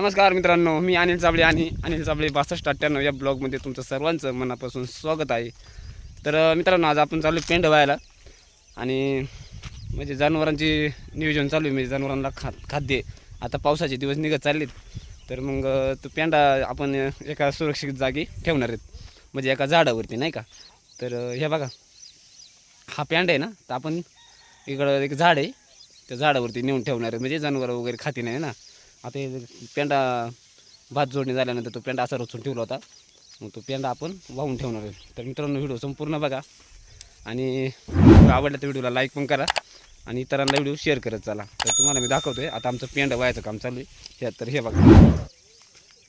नमस्कार मित्रांनो मी अनिल चाबळे आणि अनिल चाबळे बासष्ट अठ्ठ्याण्णव या ब्लॉगमध्ये तुमचं सर्वांचं मनापासून स्वागत आहे. तर मित्रांनो आज आपण चालू पेंड व्हायला आणि म्हणजे जनावरांची नियोजन चालू आहे. म्हणजे जनावरांना खा खाद्य आता पावसाचे दिवस निघत चाललेत. तर मग तो पेंडा आपण एका सुरक्षित जागी ठेवणार आहेत. म्हणजे एका झाडावरती नाही का? तर हे बघा. हा पेंडा आहे ना तर आपण इकडं एक झाड आहे त्या झाडावरती नेऊन ठेवणार आहे. म्हणजे जनावरं वगैरे खाती नाही ना. आता हे पेंडा भात जोडणी झाल्यानंतर तो पेंडा असा रचून ठेवला होता. मग तो पेंडा आपण वाहून ठेवणार आहे. तर मित्रांनो व्हिडिओ संपूर्ण बघा. आणि आवडला तर व्हिडिओला लाईक पण करा आणि इतरांना व्हिडिओ शेअर करत चला. तर तुम्हाला मी दाखवतोय आता आमचं पेंडा व्हायचं काम चालू आहे. हे तर हे बघा.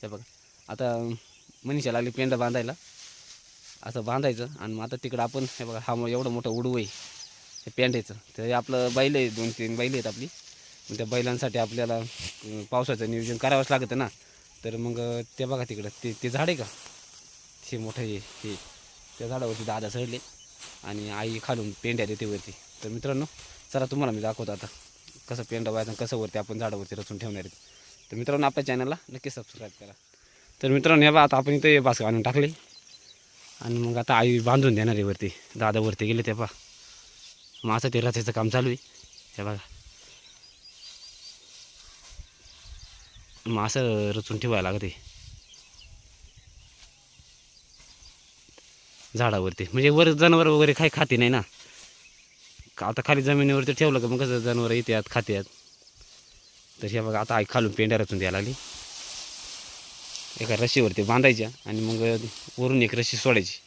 हे बघा. आता मनीषा लागली पेंडा बांधायला. असं बांधायचं आणि मग आता तिकडं आपण हे बघा हा एवढं मोठं उडू आहे. हे पेंड्याचं. तर हे आपलं बैल आहे दोन तीन बैल आहेत आपली. त्या बैलांसाठी आपल्याला पावसाचं नियोजन करावंच लागतं ना. तर मग ते बघा तिकडं ते ते झाड आहे का? ते मोठं हे हे. त्या झाडावरती दादा चढले आणि आई खालून पेंड्या देते वरती. तर मित्रांनो चला तुम्हाला मी दाखवतो आता कसं पेंडा व्हायचं आणि कसं वरती आपण झाडावरती रचून ठेवणार आहेत. तर मित्रांनो आपल्या चॅनलला नक्की सबस्क्राईब करा. तर मित्रांनो हे बा आता आपण इथे बास्क आणून टाकले. आणि मग आता आई बांधून देणार आहे वरती. दादा वरती गेले ते पा मग असं ते रचायचं काम चालू आहे. हे बघा. मग असं रचून ठेवायला लागते. झाडावरती. म्हणजे वर जनावर वगैरे काही खाते नाही ना. आता खाली जमिनीवरती ठेवलं का मग कसं जनावरं येतात खात्यात तर हे बघा आता आई खालून पेंड्या रचून द्यायला लागली. एका रशीवरती बांधायच्या आणि मग वरून एक रशी सोडायची.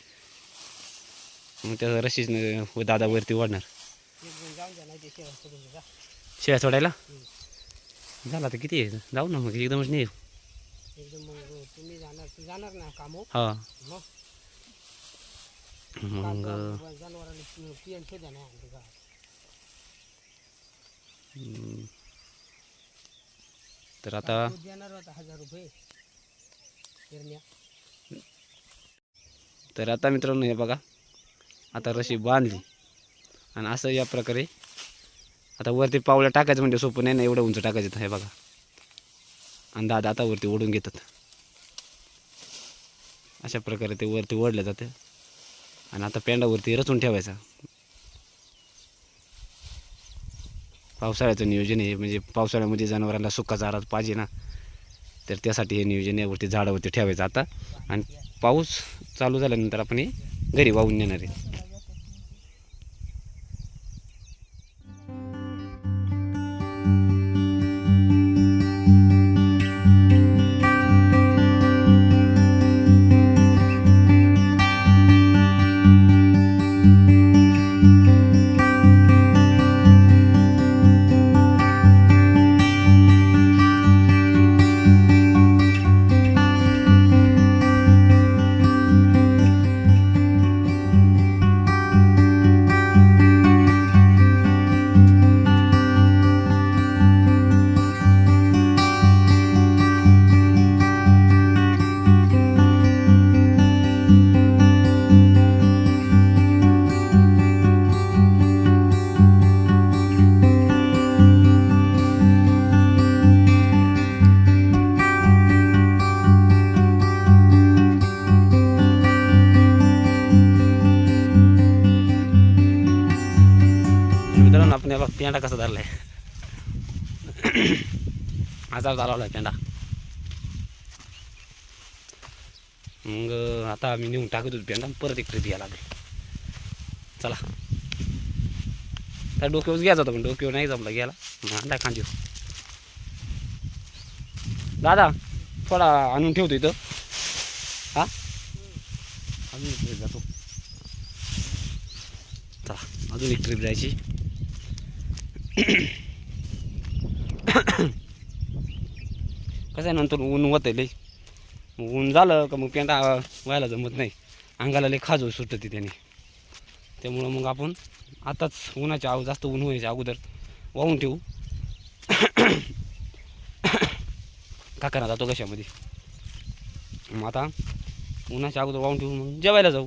मग त्या रशीनं दादा वरती वाढणार शेळ्या सोडायला? झाला तर किती? जाऊ ना मग एकदमच नाही. एकदम मग तुम्ही जाणार तू जाणार ना कामो? हा. मग? मग जनावरांना पियन शोधा नाही आणते का हम्म. तर आता दूध देणार होता हजार रुपये. पेरण्या. तर आता मित्रांनो हे बघा. आता रशी बांधली. आणि असं या प्रकारे आता वरती पावलं टाकायचं म्हणजे सोपं नाही ना एवढं उंच टाकायचं हे बघा. आणि दादा आता वरती ओढून घेतात. अशा प्रकारे ते वरती ओढलं जातं. आणि आता पेंडावरती रचून ठेवायचा. पावसाळ्याचं नियोजन आहे म्हणजे पावसाळ्यामध्ये जनावरांना सुका चारा पाहिजे ना तर त्यासाठी हे नियोजन यावरती झाडावरती ठेवायचं आता. आणि पाऊस चालू झाल्यानंतर आपण हे घरी वाहून नेणार आहे. बघ पेंडा कसा धरलाय. आजार चालवलाय पेंडा. मग आता आम्ही नेऊन टाकत होतो पेंडा परत एक ट्रिप यायला लागेल. चला. त्या डोक्यावर घ्यायचा होता पण डोक्यावर नाही जमला गेला मग आणला खांदी दादा थोडा आणून ठेवतो इथं. हा? अजून एक ट्रिप जातो. चला अजून एक ट्रिप जायची. कसं आहे नंतर ऊन होतं लई. मग ऊन झालं का मग पेंट व्हायला जमत नाही. अंगाला लई खाजू सुटते त्याने. त्यामुळं मग आपण आताच उन्हाच्या आव जास्त ऊन व्हायच्या अगोदर वाहून ठेवू. काकाना जातो कशामध्ये. मग आता उन्हाच्या अगोदर वाहून ठेवू मग जेवायला जाऊ.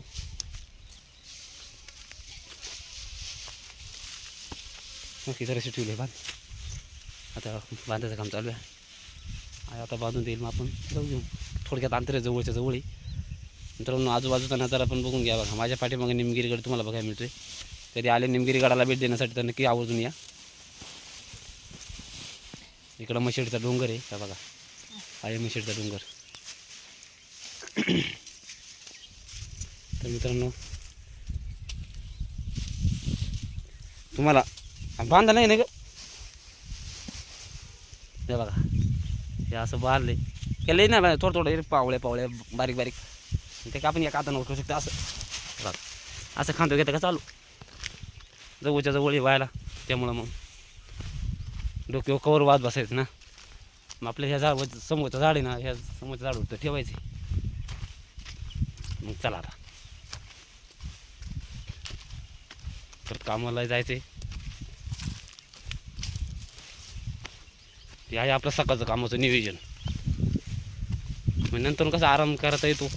नक्की जराशी ठेवले बांध आता बांधायचं काम चालू आहे. आता बांधून देईल मग आपण. जाऊ घेऊ. थोडक्यात अंतर आहे जवळच्या जवळ. आहे मित्रांनो आजूबाजूचा नजारा पण बघून घ्या बघा. माझ्या पाठीमागे निमगिरीगड तुम्हाला बघायला मिळतोय. कधी आले निमगिरी गडाला भेट देण्यासाठी तर नक्की आवर्जून या. इकडं मशेडचा डोंगर आहे का बघा? आहे मशेडचा डोंगर. तर मित्रांनो तुम्हाला बांधा नाही ना ग हे बघा हे असं बांधले केलं लई नाही थोडं थोडं हे पावळे पावळे बारीक बारीक. ते का आपण एका हातानं उठवू शकतो असं. बघा असं खांदो घेतं का चालू? जवळच्या जवळ आहे व्हायला त्यामुळं मग डोक्यावर कवर वाद बसायचं ना. मग आपल्या ह्या झाड समोरचं झाड आहे ना ह्या समोरचं झाड होतं ठेवायचे. मग चला आता. परत कामाला जायचे ते आहे आपलं सकाळचं कामाचं नियोजन. मग नंतर कसं आराम करता येतो.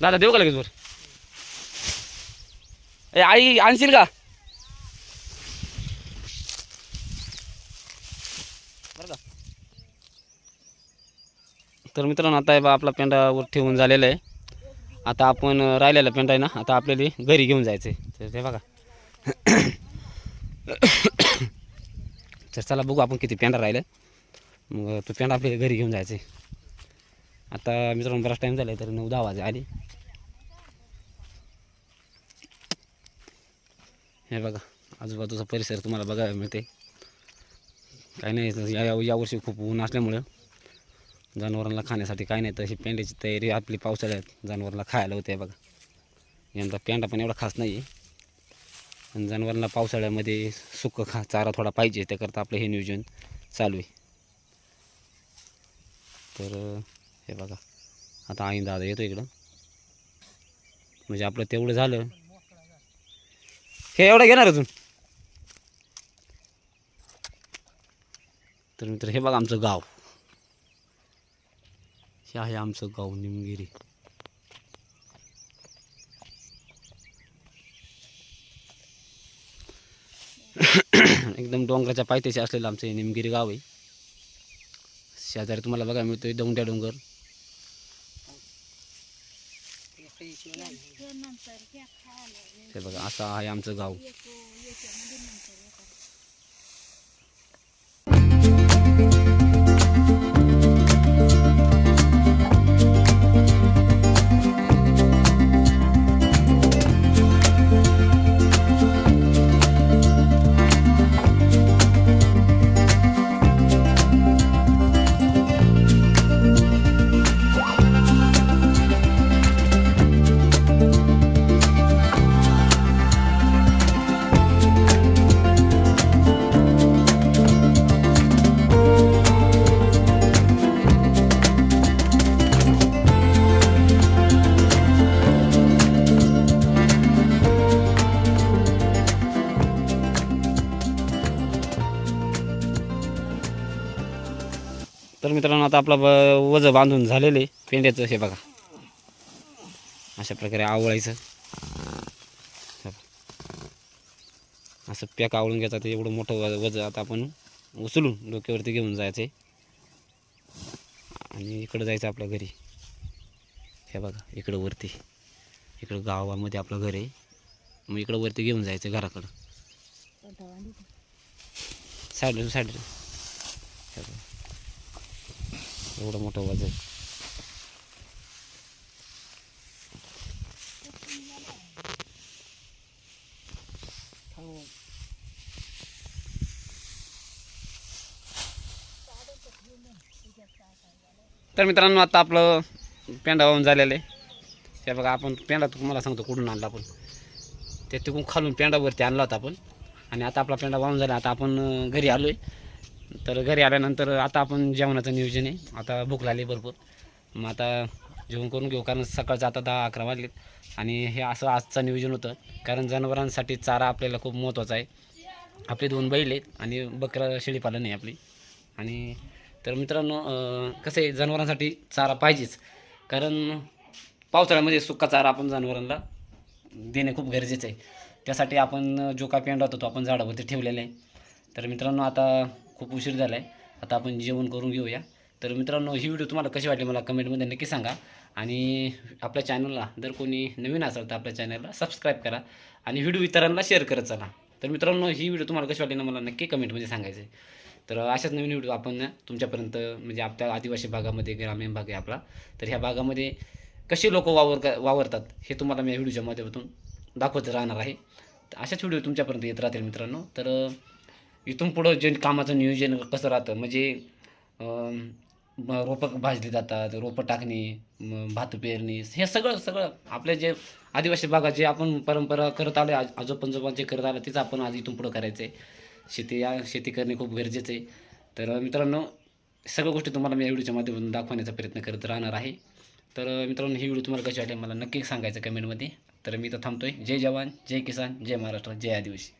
दादा देऊ का लगेच वर? ए आई आणशील का? बरं का? तर मित्रांनो आता आहे बा आपला पेंडावर ठेवून झालेला आहे. आता आपण राहिलेला पेंडा आहे ना आता आपल्याला घरी घेऊन जायचं आहे तर ते बघा. तर चला बघू आपण किती पेंडा राहिलं. मग तो पेंडा आपल्या घरी घेऊन जायचं. आहे आता मित्रांनो बराच टाईम झाला आहे तर नऊ दहा वाजे आली. हे बघा आजूबाजूचा परिसर तुम्हाला बघायला मिळते काही नाही या यावर्षी खूप ऊन असल्यामुळं जनावरांना खाण्यासाठी काय नाही. तशी पेंड्याची तयारी आपली पावसाळ्यात जनावरांना खायला होते बघा. यंदा पेंडा पण एवढा खास नाही आहे आणि जनावरांना पावसाळ्यामध्ये सुकं खा चारा थोडा पाहिजे त्याकरता आपलं हे नियोजन चालू आहे. तर हे बघा आता आई दादा येतो इकडं. म्हणजे आपलं तेवढं झालं. हे एवढं घेणार अजून? तर मित्र हे बघा आमचं गाव. हे आहे आमचं गाव निमगिरी. एकदम डोंगराच्या पायथ्याशी असलेलं आमचं हे निमगिरी गाव आहे. शेजारी तुम्हाला बघा मिळतोय दौंड्या डोंगर. हे बघा असं आहे आमचं गाव. तर मित्रांनो आता आपला ब वजं बांधून झालेलं आहे. पेंड्याचं हे बघा. अशा प्रकारे आवळायचं. असं पॅक आवळून घ्यायचं ते एवढं मोठं वज वजं आता आपण उचलून डोक्यावरती घेऊन जायचं आणि इकडं जायचं आपल्या घरी. हे बघा इकडं वरती. इकडं गावामध्ये आपलं घर आहे. मग इकडं वरती घेऊन जायचं घराकडं. साईड साईड हे बघा. एवढं मोठं वजन. तर मित्रांनो आता आपलं पेंडा वाहून झालेलं आहे. हे बघा आपण पेंडा तुम्हाला सांगतो कुठून आणला आपण. ते तिकडून खालून पेंडावरती आणला होता आपण. आणि आता आपला पेंडा वाहून झाला. आता आपण घरी आलो आहे तर घरी आल्यानंतर आता आपण जेवणाचं नियोजन आहे. आता भूक लागली भरपूर. मग आता जेवण करून घेऊ कारण सकाळचं आता दहा अकरा वाजलेत. आणि हे असं आजचं नियोजन होतं कारण जनावरांसाठी चारा आपल्याला खूप महत्त्वाचा आहे. आपले दोन बैल आहेत आणि बकरा शेळीपालन आहे आपली. आणि तर मित्रांनो कसं आहे जनावरांसाठी चारा पाहिजेच. कारण पावसाळ्यामध्ये सुका चारा आपण जनावरांना देणे खूप गरजेचं आहे. त्यासाठी आपण जो का पेंड होतो तो आपण झाडावरती ठेवलेला आहे. तर मित्रांनो आता खूप उशीर झाला आहे आता आपण जेवण करून घेऊया. तर मित्रांनो ही व्हिडिओ तुम्हाला कशी वाटली मला कमेंटमध्ये नक्की सांगा. आणि आपल्या चॅनलला जर कोणी नवीन असाल तर आपल्या चॅनलला सबस्क्राईब करा. आणि व्हिडिओ इतरांना शेअर करत चला. तर मित्रांनो ही व्हिडिओ तुम्हाला कशी वाटली ना मला नक्की कमेंटमध्ये सांगायचं आहे तर अशाच नवीन व्हिडिओ आपण तुमच्यापर्यंत म्हणजे आपल्या आदिवासी भागामध्ये ग्रामीण भाग आहे आपला. तर ह्या भागामध्ये कसे लोक वावर वावरतात हे तुम्हाला मी या व्हिडिओच्या माध्यमातून दाखवत राहणार आहे. तर अशाच व्हिडिओ तुमच्यापर्यंत येत राहतील मित्रांनो. तर इथून पुढं जे कामाचं नियोजन कसं राहतं? म्हणजे रोपं भाजली जातात रोपं टाकणे भात पेरणी हे सगळं सगळं आपल्या जे आदिवासी भागात जे आपण परंपरा करत आलो आज आजोपंजोबा जे करत आलं तेच आपण आज इथून पुढं करायचं आहे शेती या शेती करणे खूप गरजेचं आहे तर मित्रांनो सगळ्या गोष्टी तुम्हाला मी या व्हिडिओच्या माध्यमातून दाखवण्याचा प्रयत्न करत राहणार आहे. तर मित्रांनो ही व्हिडिओ तुम्हाला कशी वाटली मला नक्की सांगायचं कमेंटमध्ये. तर मी तर आहे जय जवान जय किसान जय महाराष्ट्र जय आदिवासी.